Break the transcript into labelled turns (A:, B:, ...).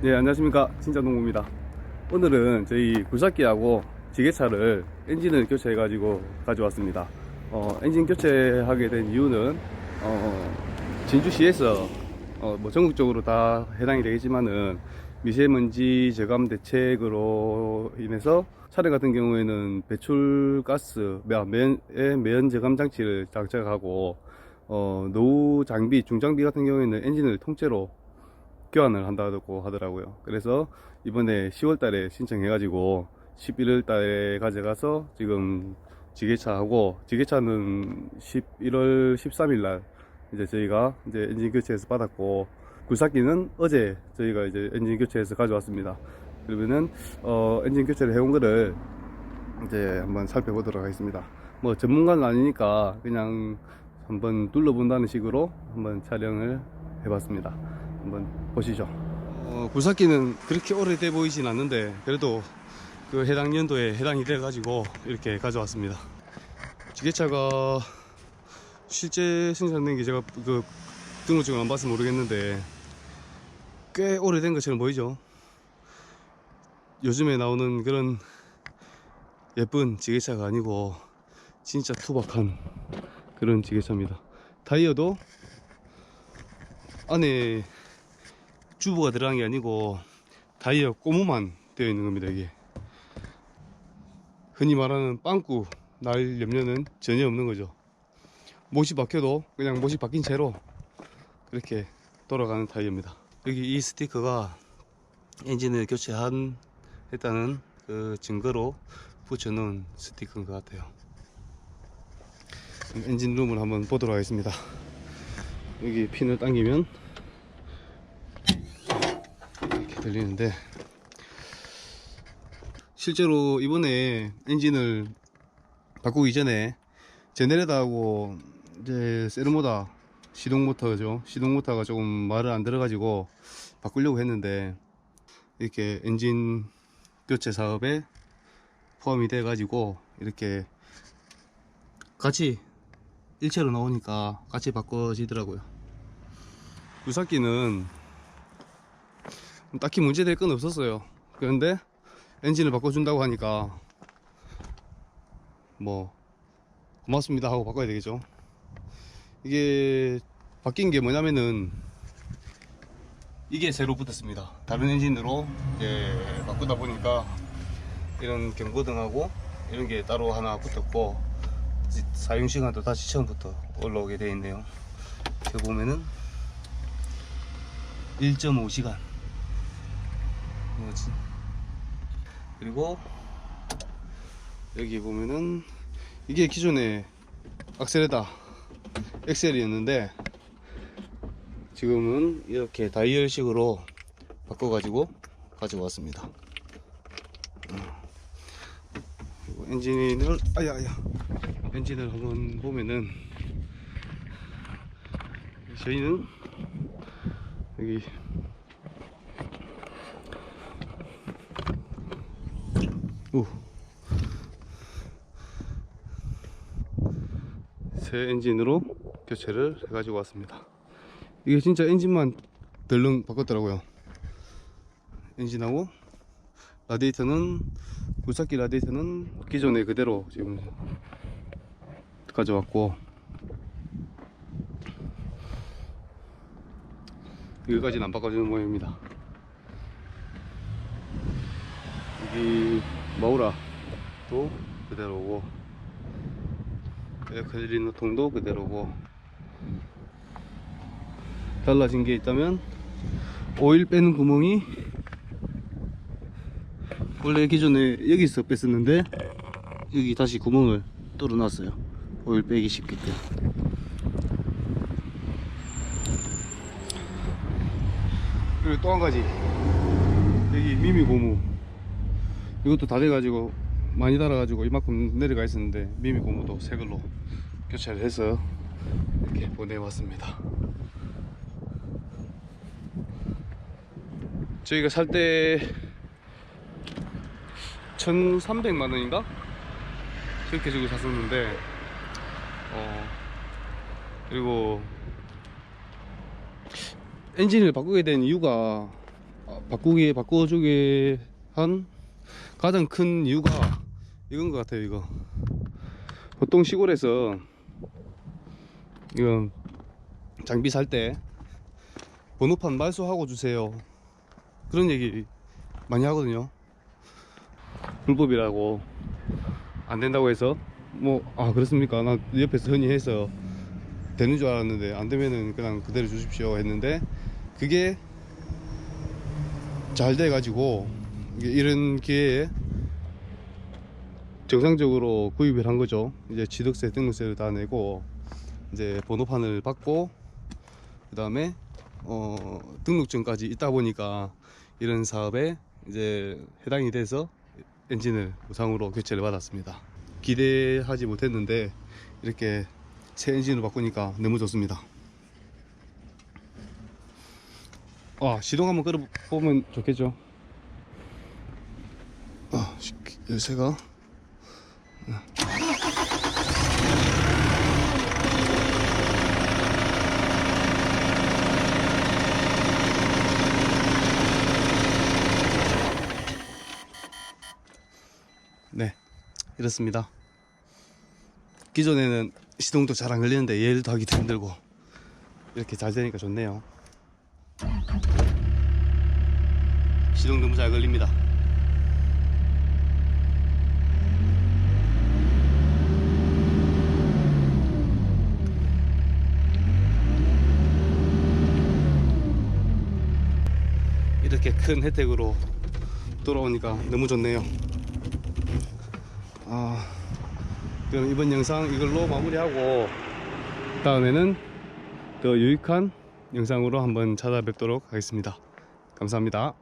A: 네, 안녕하십니까. 진짜농구입니다. 오늘은 저희 굴삭기하고 지게차를 엔진을 교체해 가지고 가져왔습니다. 어, 엔진 교체하게 된 이유는, 어, 진주시에서, 어, 뭐 전국적으로 다 해당이 되겠지만은 미세먼지 저감 대책으로 인해서 차량 같은 경우에는 배출가스, 매연, 매연 저감 장치를 장착하고, 어, 노후 장비, 중장비 같은 경우에는 엔진을 통째로 교환을 한다고 하더라고요. 그래서 이번에 10월 달에 신청해 가지고 11월 달에 가져가서 지금 지게차하고 지게차는 11월 13일 날 이제 저희가 이제 엔진 교체해서 받았고 굴삭기는 어제 저희가 이제 엔진 교체해서 가져왔습니다. 그러면은 어 엔진 교체를 해온 거를 이제 한번 살펴보도록 하겠습니다. 뭐 전문가는 아니니까 그냥 한번 둘러본다는 식으로 한번 촬영을 해봤습니다. 한번 보시죠. 어, 굴삭기는 그렇게 오래돼 보이진 않는데 그래도 그 해당 연도에 해당이 돼가지고 이렇게 가져왔습니다. 지게차가 실제 생산된 게 제가 그 등록증을 안 봐서 모르겠는데 꽤 오래된 것처럼 보이죠. 요즘에 나오는 그런 예쁜 지게차가 아니고 진짜 투박한 그런 지게차입니다. 타이어도 안에 주부가 들어간 게 아니고 타이어 고무만 되어 있는 겁니다 이게. 흔히 말하는 빵꾸 날 염려는 전혀 없는 거죠. 못이 박혀도 그냥 못이 박힌 채로 그렇게 돌아가는 타이어입니다. 여기 이 스티커가 엔진을 교체한 했다는 그 증거로 붙여놓은 스티커인 것 같아요. 엔진 룸을 한번 보도록 하겠습니다. 여기 핀을 당기면 들리는데 실제로 이번에 엔진을 바꾸기 전에 제네레다하고 이제 세르모다 시동 모터죠. 시동 모터가 조금 말을 안 들어 가지고 바꾸려고 했는데 이렇게 엔진 교체 사업에 포함이 돼 가지고 이렇게 같이 일체로 나오니까 같이 바꿔지더라고요. 유삭기는 딱히 문제될 건 없었어요. 그런데 엔진을 바꿔준다고 하니까 뭐 고맙습니다 하고 바꿔야 되겠죠. 이게 바뀐 게 뭐냐면은 이게 새로 붙었습니다. 다른 엔진으로 이제 바꾸다 보니까 이런 경고등하고 이런 게 따로 하나 붙었고 사용 시간도 다시 처음부터 올라오게 되어 있네요. 여기 보면은 1.5시간 뭐지? 그리고 여기 보면은 이게 기존에 악셀에다 엑셀이었는데 지금은 이렇게 다이얼식으로 바꿔 가지고 가지고 왔습니다. 그리고 엔진을 아야 아야 엔진을 한번 보면은 저희는 여기 오. 새 엔진으로 교체를 해가지고 왔습니다. 이게 진짜 엔진만 덜렁 바꿨더라고요. 엔진하고 라디에이터는 굴삭기 라디에이터는 기존에 그대로 지금 가져왔고 여기까지는 안 바꿔주는 모양입니다. 여기 마우라도 그대로고 에어클리너 통도 그대로고. 달라진 게 있다면 오일 빼는 구멍이 원래 기존에 여기서 뺐었는데 여기 다시 구멍을 뚫어놨어요. 오일 빼기 쉽게끔 그리고 또 한 가지. 여기 미미 고무 이것도 다 돼가지고 많이 달아가지고 이만큼 내려가 있었는데 미미 고무도 새 걸로 교체를 해서 이렇게 보내왔습니다 저희가 살 때 1300만 원인가? 그렇게 주고 샀었는데 어 그리고 엔진을 바꾸게 된 이유가 어, 바꾸기 바꿔주게 한 가장 큰 이유가 이건 것 같아요 이거. 보통 시골에서 이거 장비 살 때 번호판 말소하고 주세요. 그런 얘기 많이 하거든요. 불법이라고. 안 된다고 해서. 뭐 아 그렇습니까? 나 옆에서 흔히 해서 되는 줄 알았는데 안 되면은 그냥 그대로 주십시오 했는데 그게 잘 돼 가지고 이런 기회에 정상적으로 구입을 한 거죠. 이제 취득세 등록세를 다 내고 이제 번호판을 받고 그 다음에 어 등록증까지 있다 보니까 이런 사업에 이제 해당이 돼서 엔진을 무상으로 교체를 받았습니다. 기대하지 못했는데 이렇게 새 엔진으로 바꾸니까 너무 좋습니다. 아 시동 한번 끌어보면 좋겠죠 아 시- 열쇠가. 네 이렇습니다. 기존에는 시동도 잘 안 걸리는데 얘를 하기도 힘들고 이렇게 잘 되니까 좋네요. 시동 너무 잘 걸립니다 이렇게 큰 혜택으로 돌아오니까 너무 좋네요 아, 그럼 이번 영상 이걸로 마무리하고 다음에는 더 유익한 영상으로 한번 찾아뵙도록 하겠습니다. 감사합니다.